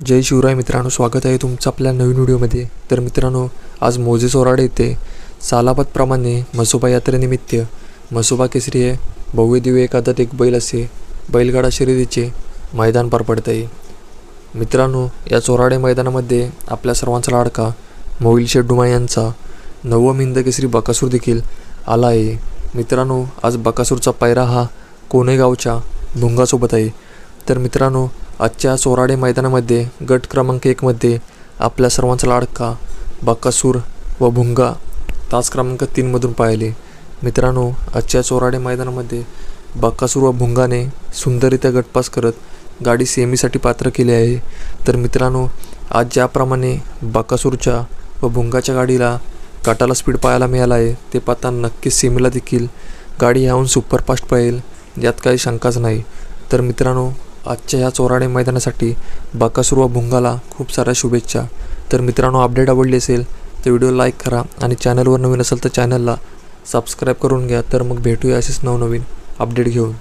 जय शिवराय मित्रांनो स्वागत आहे तुमचं आपल्या नवीन व्हिडिओमध्ये. तर मित्रांनो आज मोजे चोराडे येथे सालापतप्रमाणे म्हसोबा यात्रेनिमित्त म्हसोबा केसरी हे भव्य दिव्य एकादत एक बैल असे बैलगाडा शर्यतीचे मैदान पार पडत आहे. मित्रांनो या चोराडे मैदानामध्ये आपल्या सर्वांचा लाडका मोहिल शेड्डुमा यांचा नवम हिंद केसरी बकासूर देखील आला आहे. मित्रांनो आज बकासूरचा पायरा हा कोनेगावच्या भुंगासोबत आहे. तर मित्रांनो आजच्या चोराडे मैदानामध्ये गट क्रमांक एकमध्ये आपल्या सर्वांचा लाडका बाकासूर व भुंगा तास क्रमांक तीनमधून पाहिले. मित्रांनो आजच्या चोराडे मैदानामध्ये बाकासूर व भुंगाने सुंदररित्या गटपास करत गाडी सेमीसाठी पात्र केली आहे. तर मित्रांनो आज ज्याप्रमाणे बाकासूरच्या व भुंगाच्या गाडीला काटाला स्पीड पाहायला मिळाला आहे ते पाहता नक्कीच सेमीला देखील गाडी ह्याहून सुपरफास्ट पाहिल यात काही शंकाच नाही. तर मित्रांनो आजच्या ह्या चोराडे मैदानासाठी बाकासूर व भुंगाला खूप साऱ्या शुभेच्छा. तर मित्रांनो अपडेट आवडली असेल तर व्हिडिओ लाईक करा आणि चॅनलवर नवीन असेल तर चॅनलला सबस्क्राईब करून घ्या. तर मग भेटूया असेच नवनवीन अपडेट घेऊन.